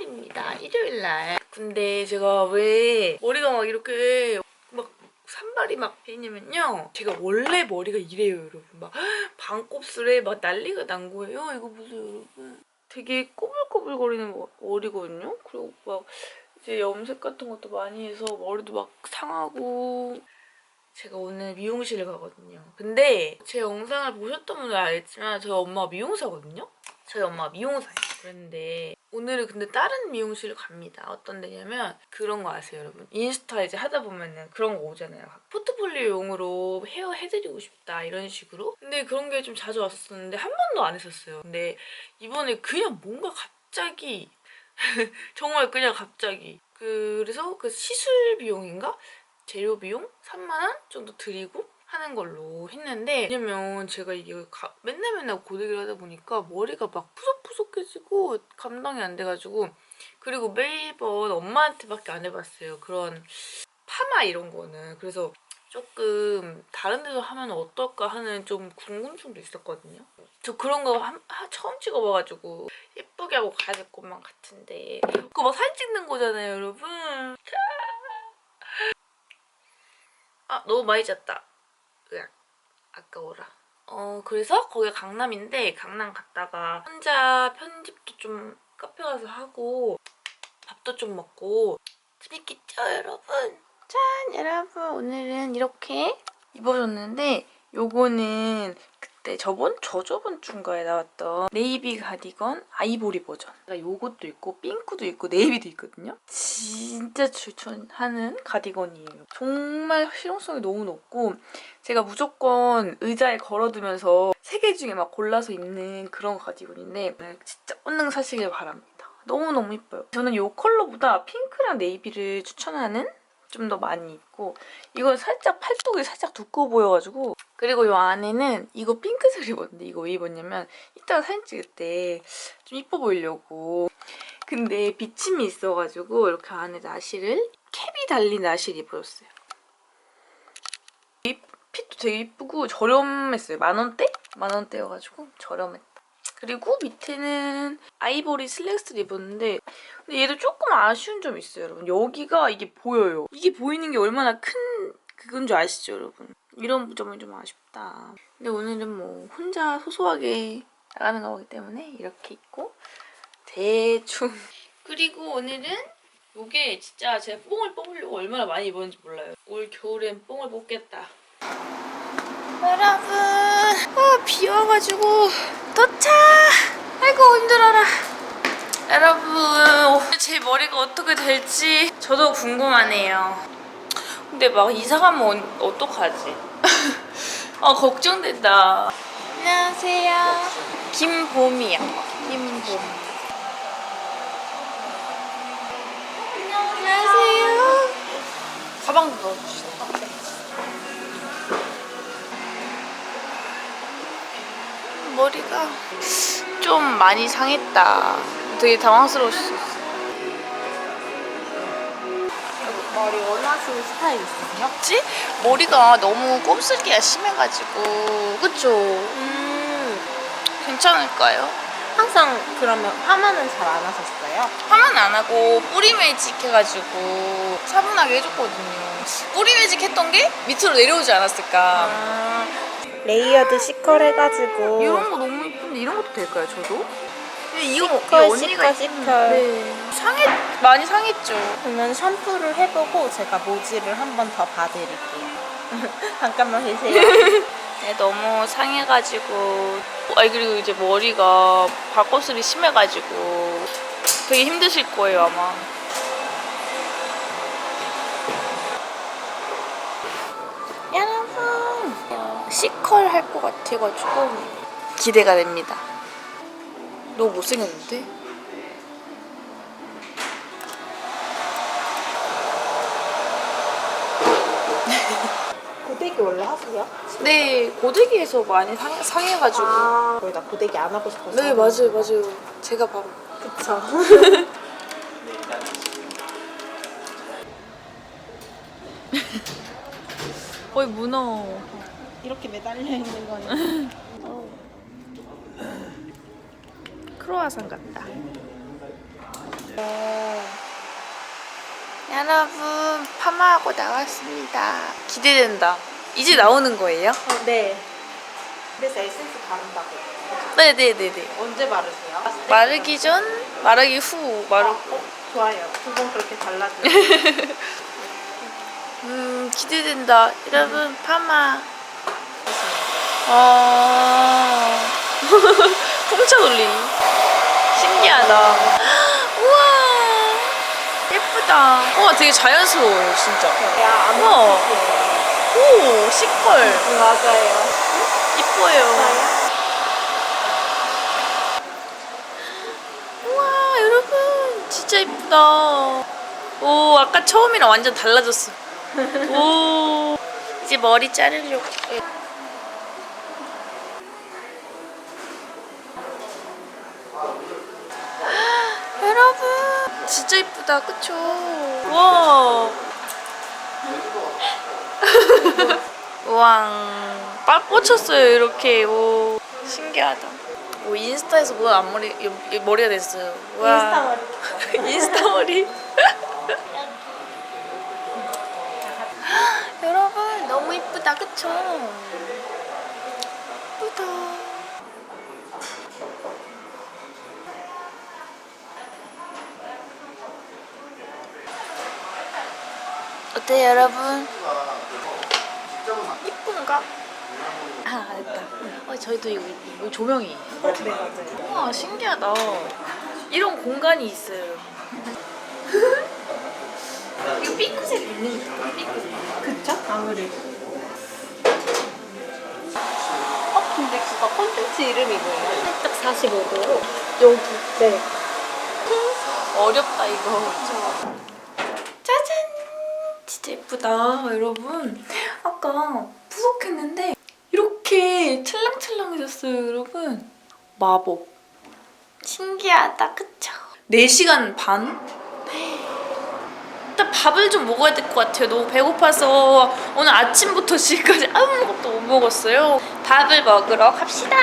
주말입니다. 일요일날. 근데 제가 왜 머리가 막 이렇게 막 산발이 막 되냐면요. 제가 원래 머리가 이래요, 여러분. 막 반곱슬에 막 난리가 난 거예요. 이거 보세요, 여러분. 되게 꼬불꼬불거리는 머- 머리거든요. 그리고 막 이제 염색 같은 것도 많이 해서 머리도 막 상하고 제가 오늘 미용실을 가거든요. 근데 제 영상을 보셨던 분들 알겠지만 저희 엄마가 미용사거든요. 저희 엄마가 미용사예요. 그랬는데 오늘은 근데 다른 미용실을 갑니다. 어떤 데냐면 그런 거 아세요, 여러분? 인스타 이제 하다 보면은 그런 거 오잖아요. 포트폴리오용으로 헤어 해드리고 싶다 이런 식으로. 근데 그런 게 좀 자주 왔었는데 한 번도 안 했었어요. 근데 이번에 그냥 뭔가 갑자기 정말 그냥 갑자기 그래서 그 시술 비용인가 재료 비용 3만 원 정도 드리고 하는 걸로 했는데 왜냐면 제가 이게 가- 맨날 맨날 고데기를 하다 보니까 머리가 막 푸석푸석해지고 감당이 안 돼가지고 그리고 매번 엄마한테밖에 안 해봤어요. 그런 파마 이런 거는. 그래서 조금 다른 데서 하면 어떨까 하는 좀 궁금증도 있었거든요. 저 그런 거 한- 하- 처음 찍어봐가지고 예쁘게 하고 가야 될 것만 같은데. 그거 막 사진 찍는 거잖아요 여러분. 아 너무 많이 잤다 으악 아까워라. 어 그래서? 거기가 강남인데 강남 갔다가 혼자 편집도 좀 카페 가서 하고 밥도 좀 먹고 재밌겠죠 여러분? 짠 여러분. 오늘은 이렇게 입어줬는데 요거는 그 때 저번 저저번 주인가에 나왔던 네이비 가디건 아이보리 버전. 요것도 있고 핑크도 있고 네이비도 있거든요. 진짜 추천하는 가디건이에요. 정말 실용성이 너무 높고 제가 무조건 의자에 걸어두면서 세 개 중에 막 골라서 입는 그런 가디건인데 진짜 언능 사시길 바랍니다. 너무너무 이뻐요. 저는 이 컬러보다 핑크랑 네이비를 추천하는 좀더 많이 입고 이건 살짝 팔뚝이 살짝 두꺼워 보여가지고 그리고 이 안에는 이거 핑크색 입었는데 이거 왜 입었냐면 이따가 사진 찍을 때 좀 이뻐 보이려고 근데 비침이 있어가지고 이렇게 안에 나시를 캡이 달린 나시를 입어줬어요 이 핏도 되게 이쁘고 저렴했어요 만원대? 만원대여가지고 저렴했다 그리고 밑에는 아이보리 슬랙스를 입었는데 근데 얘도 조금 아쉬운 점이 있어요, 여러분. 여기가 이게 보여요. 이게 보이는 게 얼마나 큰 그건 줄 아시죠, 여러분? 이런 점이 좀 아쉽다. 근데 오늘은 뭐 혼자 소소하게 나가는 거기 때문에 이렇게 입고 대충. 그리고 오늘은 이게 진짜 제가 뽕을 뽑으려고 얼마나 많이 입었는지 몰라요. 올 겨울엔 뽕을 뽑겠다. 여러분, 아, 비 와가지고 도착! 아이고 힘들어라. 여러분 제 머리가 어떻게 될지 저도 궁금하네요. 근데 막 이상하면 어- 어떡하지? 아 걱정된다. 안녕하세요. 김봄이요. 김봄. 안녕하세요. 가방도 넣어주시죠. 머리가 좀 많이 상했다. 되게 당황스러우실 수 있어. 머리 원 하시는 스타일 있으세요? 뭐지? 머리가 너무 곱슬기가 심해가지고 그쵸? 음, 괜찮을까요? 항상 그러면 파마는 잘 안 하셨어요? 파마는 안 하고 뿌리 매직 해가지고 차분하게 해줬거든요. 뿌리 매직 했던 게 밑으로 내려오지 않았을까? 아, 레이어드 시컬 해가지고 이런 거 너무 예쁜데 이런 것도 될까요, 저도? 근데 이거 시컬, 이 언니가 시컬, 입- 시컬. 네. 상했 많이 상했죠. 그러면 샴푸를 해보고 제가 모지를 한 번 더 봐드릴게요. 잠깐만 계세요. 네, 너무 상해가지고. 아니 그리고 이제 머리가 발곱슬이 심해가지고 되게 힘드실 거예요 아마. 여러분 C컬 할 것 같아가지고 기대가 됩니다. 너무 못생겼는데? 고데기 원래 하세요? 네 고데기에서 많이 상, 상해가지고. 아 거의 다 고데기 안 하고 싶어서. 네 맞아요 맞아요. 제가 바로. 그쵸. 거의 문어. 이렇게 매달려 있는 거는 크로아상 같다. 여러분 파마하고 나왔습니다. 기대된다. 이제 나오는 거예요? 어, 네. 그래서 에센스 바른다고. 네네네네. 언제 바르세요? 마르기 전, 마르기 후, 마르. 어, 좋아요. 두 번 그렇게 달라져요. 음 기대된다. 여러분 파마. 아 풍차 돌리. 신기하다. 우와 예쁘다. 와 되게 자연스러워요 진짜. 야, 안 우와. 오 시컬 맞아요. 이뻐요. 우와 여러분 진짜 이쁘다. 오 아까 처음이랑 완전 달라졌어. 오 이제 머리 자르려고. 여러분 진짜 이쁘다 그쵸? 와. 우왕 빨 꽂혔어요 이렇게. 오 신기하다. 오 인스타에서 보던 앞머리 이- 이 머리가 됐어요. 와. 인스타 머리. 인스타 머리. 여러분 너무 이쁘다 그쵸? 이쁘다. 어때요 여러분 이쁜가? 아 어, 저희도 이거, 이거 조명이 네. 우와 신기하다 이런 공간이 있어요 이거 핑크색 있는 거 핑크색 그쵸? 아무래도. 어, 근데 그거 콘텐츠 이름이 뭐예요? 살짝 45도로. 여기 네. 어렵다 이거 짜잔 진짜 예쁘다 여러분 아까 푸석했는데 이렇게 찰랑찰랑해졌어요 여러분. 마법. 신기하다 그쵸? 4시간 반? 일단 밥을 좀 먹어야 될 것 같아요. 너무 배고파서. 오늘 아침부터 지금까지 아무것도 못 먹었어요. 밥을 먹으러 갑시다.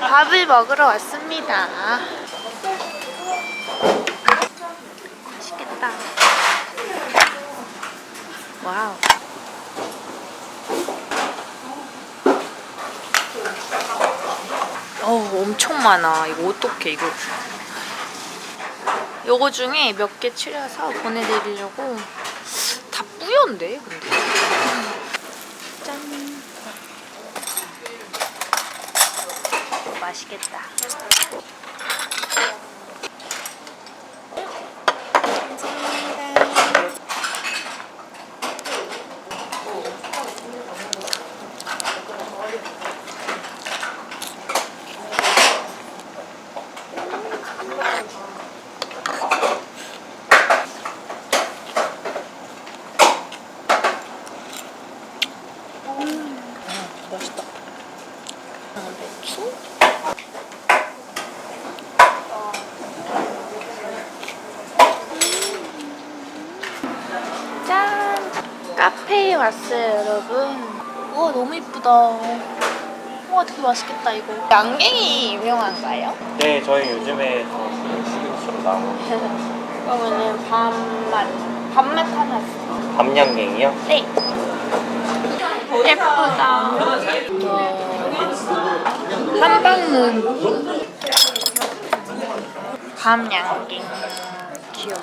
밥을 먹으러 왔습니다. 맛있겠다. 와우. 어우, 엄청 많아. 이거 어떡해, 이거. 요거 중에 몇 개 추려서 보내드리려고. 다 뿌연데, 근데. 짠. 맛있겠다. 배추? 짠! 카페에 왔어요, 여러분. 우와, 너무 이쁘다. 우와, 되게 맛있겠다, 이거. 양갱이 유명한가요? 네, 저희 요즘에 더 시그니처로 나온 그러면은 밥맛. 밥맛 하나 주세요. 밤양갱이요. 네. 예쁘다. 한방눈. 밤양갱. 귀여워.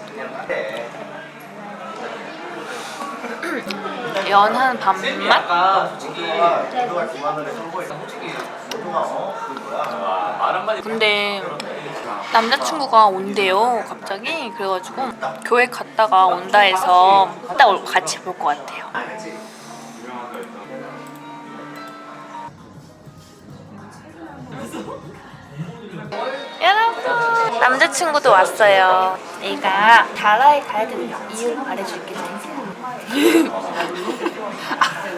연한 밥맛? 근데 남자친구가 온대요 갑자기. 그래가지고 교회 갔다가 온다 해서 갔다 올- 같이 볼 것 같아요 남자친구도 왔어요. 내가 다라에 가야 되는 이유를 말해줄게.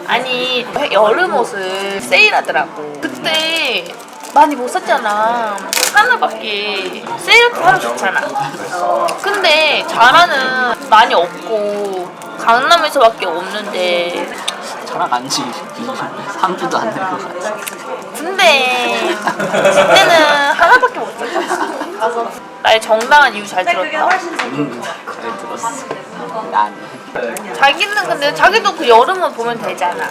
아니 여름 옷을 세일하더라고. 그때 많이 못 샀잖아. 하나밖에 세일 하면 좋잖아. 근데 자라는 많이 없고 강남에서밖에 없는데 저랑 안지 3주도 안된것 같아. 근데 그때는 하나밖에 못 샀잖아. 나의 정당한 이유 잘 들었다. 음, 잘 들었어. 난 자기는 근데 자기도 그 여름은 보면 되잖아.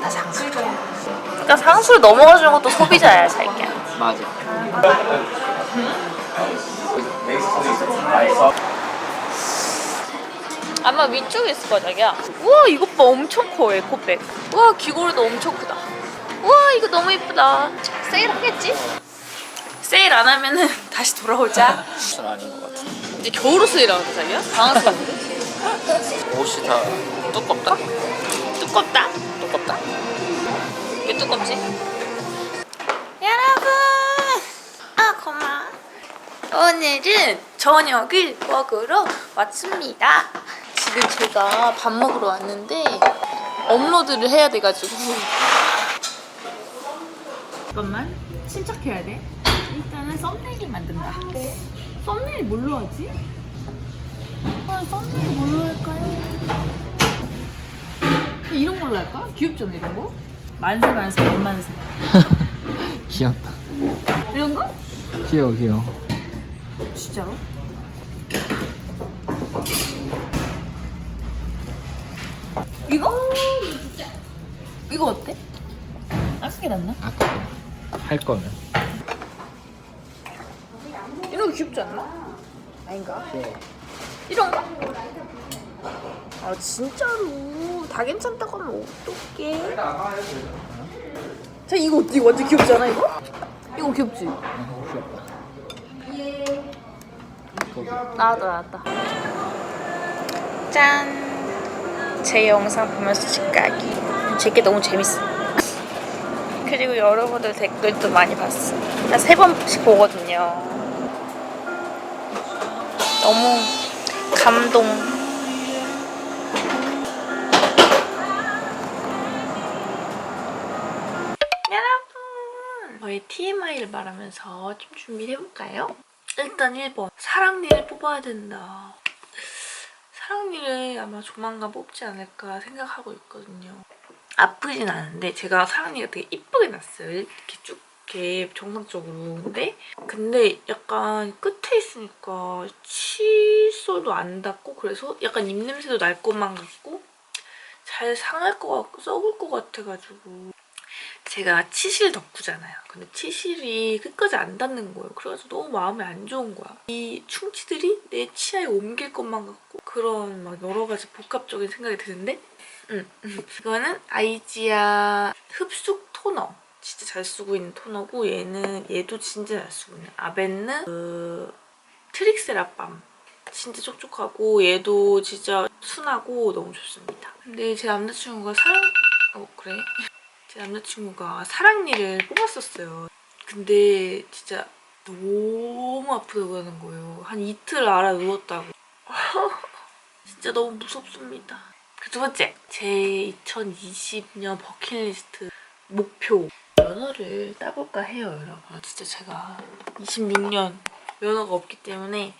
나 상술. 그러니까 상술 넘어가주는 것도 소비자야 자기야. 맞아. 아마 위쪽에 있을 거야 자기야. 우와 이것 봐 엄청 커 에코백. 우와 귀걸이도 엄청 크다. 우와 이거 너무 예쁘다. 세일 하겠지? 세일 안 하면은 다시 돌아오자. 잘 아닌 것 같아. 이제 겨울로 세일하는데 자기야? 방학생인데? 옷이 다 두껍다. 두껍다. 두껍다. 왜 두껍지? 여러분, 아 고마. 오늘은 저녁을 먹으러 왔습니다. 지금 제가 밥 먹으러 왔는데 업로드를 해야 돼가지고. 잠깐만, 침착해야 돼. 일단은 썸네일 뭘로 하지? 아, 썸네일 뭘로 할까요? 이런 걸로 할까? 귀엽잖아 이런 거? 만세 만세 만만세 귀엽다. 이런 거? 귀여워 귀여워. 진짜로? 이거? 이거 어때? 아깝게 낫나? 아까 할 거면. 귀엽지 않나? 아닌가? 이런 거? 아 진짜로 다 괜찮다고 하면 어떡해 자 이거? 이거 완전 귀엽지 않아 이거? 이거 귀엽지? 나왔다 나왔다 짠! 제 영상 보면서 집 가기 제게 너무 재밌어 그리고 여러분들 댓글도 많이 봤어 나 세 번씩 보거든요 너무 감동. 여러분 저희 TMI를 말하면서 좀 준비를 해볼까요? 일단 1번. 사랑니를 뽑아야 된다. 사랑니를 아마 조만간 뽑지 않을까 생각하고 있거든요. 아프진 않은데 제가 사랑니가 되게 이쁘게 났어요. 이렇게 쭉 이렇게 정상적으로 근데 근데 약간 끝에 있으니까 칫솔도 안 닿고 그래서 약간 입냄새도 날 것만 같고 잘 상할 것 같고 썩을 것 같아가지고 제가 치실 덕후잖아요. 근데 치실이 끝까지 안 닿는 거예요. 그래가지고 너무 마음이 안 좋은 거야. 이 충치들이 내 치아에 옮길 것만 같고 그런 막 여러 가지 복합적인 생각이 드는데 음, 음. 이거는 아이지아 흡숙 토너. 진짜 잘 쓰고 있는 토너고 얘는 얘도 진짜 잘 쓰고 있는 아벤느 그 트릭세라밤. 진짜 촉촉하고 얘도 진짜 순하고 너무 좋습니다. 근데 제 남자친구가 사랑... 어 그래? 제 남자친구가 사랑니를 뽑았었어요. 근데 진짜 너무 아프다고 하는 거예요. 한 이틀 알아 누웠다고. 진짜 너무 무섭습니다. 그 두 번째, 제 2020년 버킷리스트 목표 면허를 따볼까 해요, 여러분. 진짜 제가 26년 면허가 없기 때문에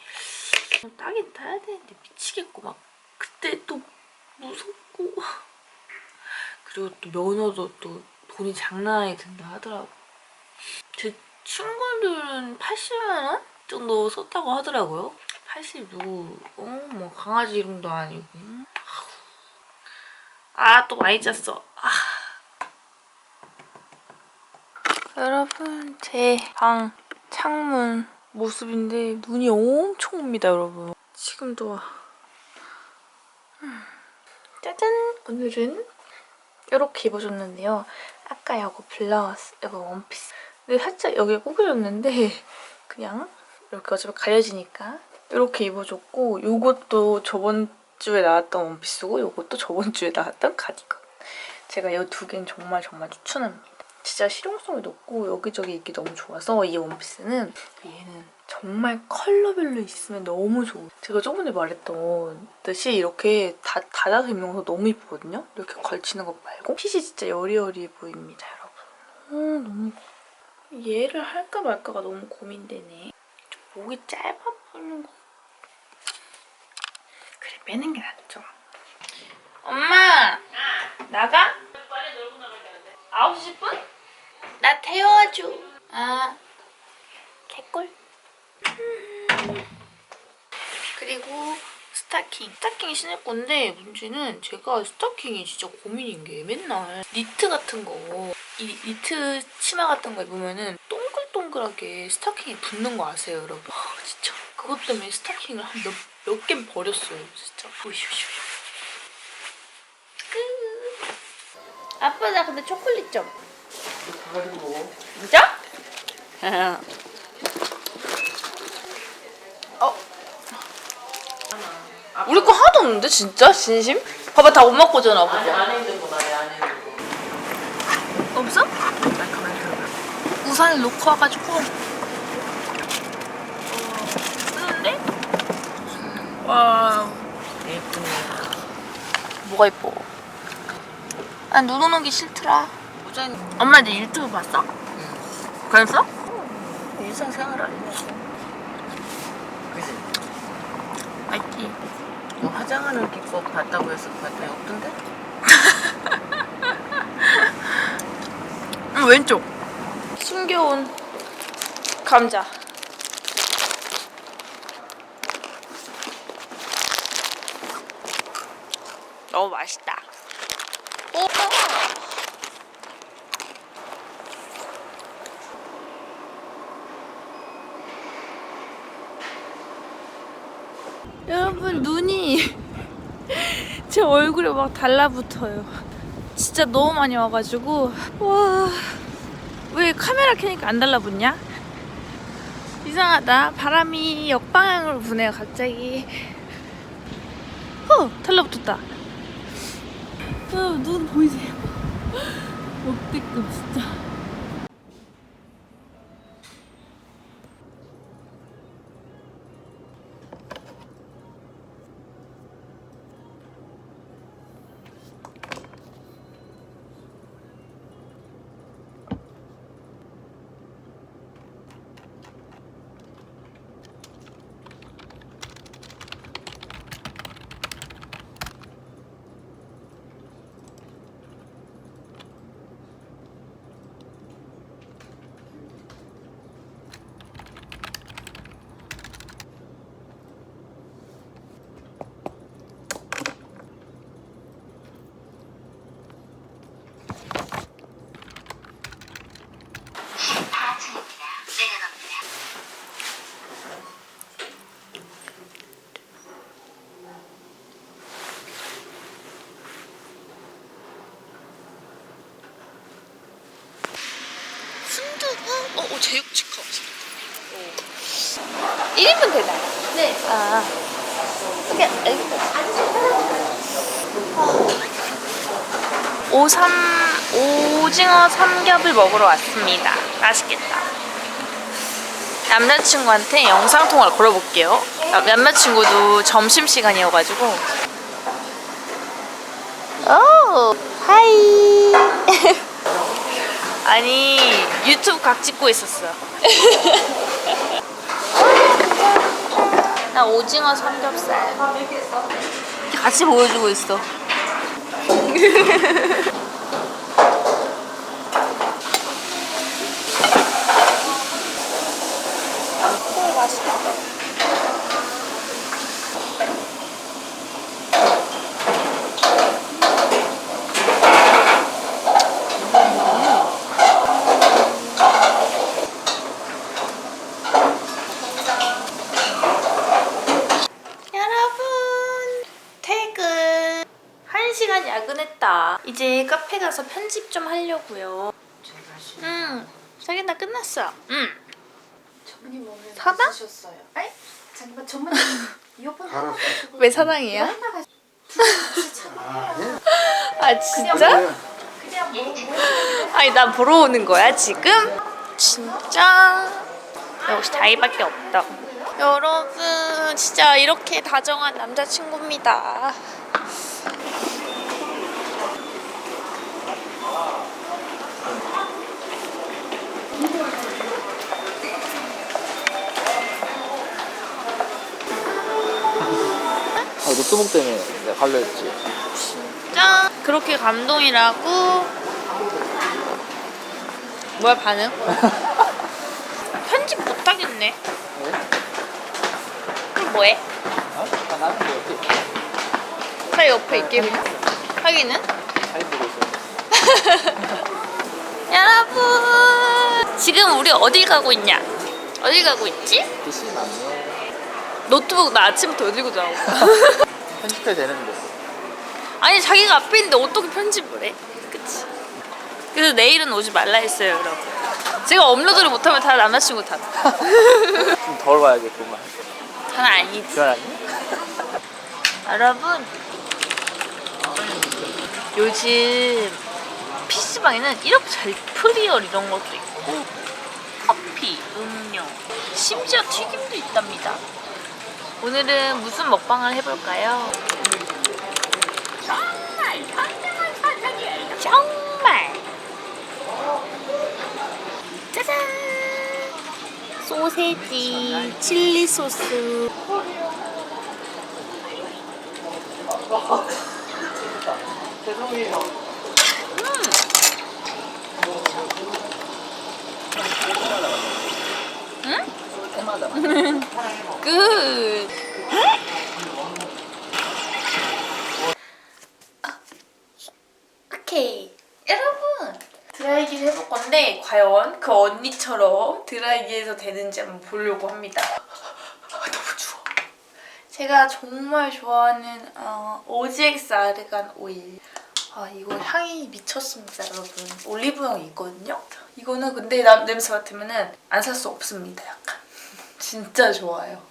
따긴 따야 되는데 미치겠고 막 그때 또 무섭고 그리고 또 면허도 또 돈이 장난 아니 든다 하더라고. 제 친구들은 80만 원 정도 썼다고 하더라고요. 80 누구? 어, 뭐 강아지 이름도 아니고. 아, 또 많이 짰어. 아. 여러분, 제 방 창문 모습인데 눈이 엄청 옵니다, 여러분. 지금도 와. 음. 짜잔! 오늘은 이렇게 입어줬는데요. 아까 이거 블라우스, 이거 원피스. 근데 살짝 여기 구겨졌는데 그냥 이렇게 어차피 가려지니까 이렇게 입어줬고 이것도 저번 주에 나왔던 원피스고 이것도 저번 주에 나왔던 가디건. 제가 이 두 개는 정말 정말 추천합니다. 진짜 실용성이 높고 여기저기 입기 너무 좋아서 이 원피스는 얘는 정말 컬러별로 있으면 너무 좋아. 제가 저번에 말했던 듯이 이렇게 다, 닫아서 입는 거 너무 이쁘거든요? 이렇게 걸치는 것 말고 핏이 진짜 여리여리해 보입니다, 여러분. 어, 너무. 얘를 할까 말까가 너무 고민되네. 좀 목이 짧아 보이는 거. 그래, 빼는 게 낫죠. 엄마! 나가? 빨리 놀고 나가야 되는데. 9시 10분? 나 태워줘. 아, 개꿀. 그리고 스타킹. 스타킹 신을 건데 문제는 제가 스타킹이 진짜 고민인 게 맨날 니트 같은 거, 이 니트 치마 같은 거 입으면은 동글동글하게 스타킹이 붙는 거 아세요, 여러분? 아, 진짜. 그것 때문에 스타킹을 한 몇, 몇 개 버렸어요, 진짜. 끝. 아빠 나 근데 초콜릿 좀. 진짜? 어. 우리 거 하나도 없는데 진짜 진심? 봐봐 다 엄마 거잖아 봐봐. 안에 있는 거 말해 안에 있는 거. 없어? 우산을 놓고 와가지고. 어, 쓰는데? 와. 예쁘네. 뭐가 이뻐? 아눈 오는 게 싫더라. 모자는 엄마 내 유튜브 봤어? 응. 그랬어? 일상생활 아니야. 그지? 알지. 뭐 화장하는 기법 봤다고 해서 봤더니 없던데? 응, 왼쪽. 숨겨온 감자. 너무 맛있다. 오! 여러분 눈이 제 얼굴에 막 달라붙어요. 진짜 너무 많이 와가지고 와. 왜 카메라 켜니까 안 달라붙냐? 이상하다. 바람이 역방향으로 부네요, 갑자기. 어, 달라붙었다. 어, 눈 보이세요? 역대급 진짜. 아. 이게 오삼 오징어 삼겹을 먹으러 왔습니다. 맛있겠다. 남자친구한테 영상 통화를 걸어볼게요. 나- 남자친구도 점심 시간이어가지고. 오, 하이. 아니 유튜브 각 찍고 있었어. 나 오징어 삼겹살 같이 보여주고 있어. 여러분 퇴근 1시간 야근했다 이제 카페 가서 편집 좀 하려고요 응 자기 나 끝났어 응 전문님 오늘 사당? 아니 잠깐만 전문님 이어폰 하나 가지고 왜 사랑이야? 하나 가지고 둘이 같이 참아요. 아 진짜? 그냥 아니 나 보러 오는 거야 지금? 진짜 역시 다이밖에 없다. 여러분 진짜 이렇게 다정한 남자친구입니다. 아, 노트북 때문에 내가 갈려 했지. 짠! 그렇게 감동이라고? 뭐야 반응? 편집 못하겠네. 그럼 뭐해? 아, 나는 뭐 어떻게 팔 옆에 있게 그냥? 하기는? 잘 보고 있어. 여러분 지금 우리 어딜 가고 있냐? 어딜 가고 있지? PC 맞네. 노트북 나 아침부터 왜 들고 자고 편집해야 되는데. 아니 자기가 앞에 있는데 어떻게 편집을 해? 그치? 그래서 내일은 오지 말라 했어요 여러분 제가 업로드를 못하면 다 남자친구 탓 좀덜 봐야겠구만. 전 아니지 그건 아니? 여러분 요즘 PC방에는 이렇게 잘 프리얼 이런 것도 있고 커피, 음료, 심지어 튀김도 있답니다. 오늘은 무슨 먹방을 해볼까요? 정말 현명한 선택이에요. 정말! 짜잔! 소세지, 칠리 소스 끝. 오케이. 여러분. 드라이기를 해볼 건데 과연 그 언니처럼 드라이기에서 되는지 한번 보려고 합니다. 너무 추워. 제가 정말 좋아하는 어, OGX 아르간 오일. 아 이거 향이 미쳤습니다 여러분. 올리브영이 있거든요. 이거는 근데 남 냄새 맡으면은 안살 수 없습니다 약간. 진짜 좋아요.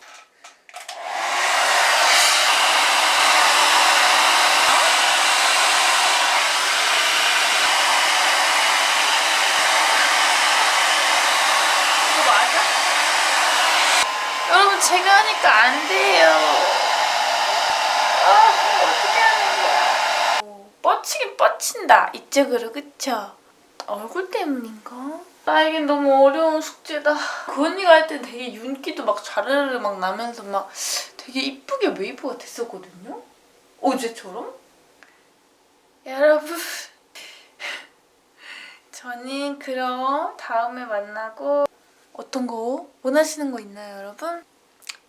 이거 맞아? 여러분 제가 하니까 안 돼요. 아 어떻게 하는 거야? 오, 뻗치긴 뻗친다 이쪽으로 그쵸? 얼굴 때문인가? 나에겐 너무 어려운 숙제다. 그 언니가 할 땐 되게 윤기도 막 자르르 막 나면서 막 되게 이쁘게 웨이브가 됐었거든요? 어제처럼? 여러분 저는 그럼 다음에 만나고 어떤 거 원하시는 거 있나요 여러분?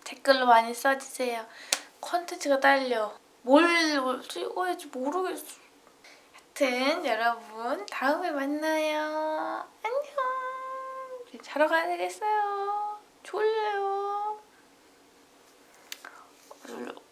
댓글로 많이 써주세요. 컨텐츠가 딸려. 뭘 찍어야 할지 모르겠어. 하여튼 여러분 다음에 만나요. 안녕. 자러 가야 되겠어요. 졸려요. 졸려.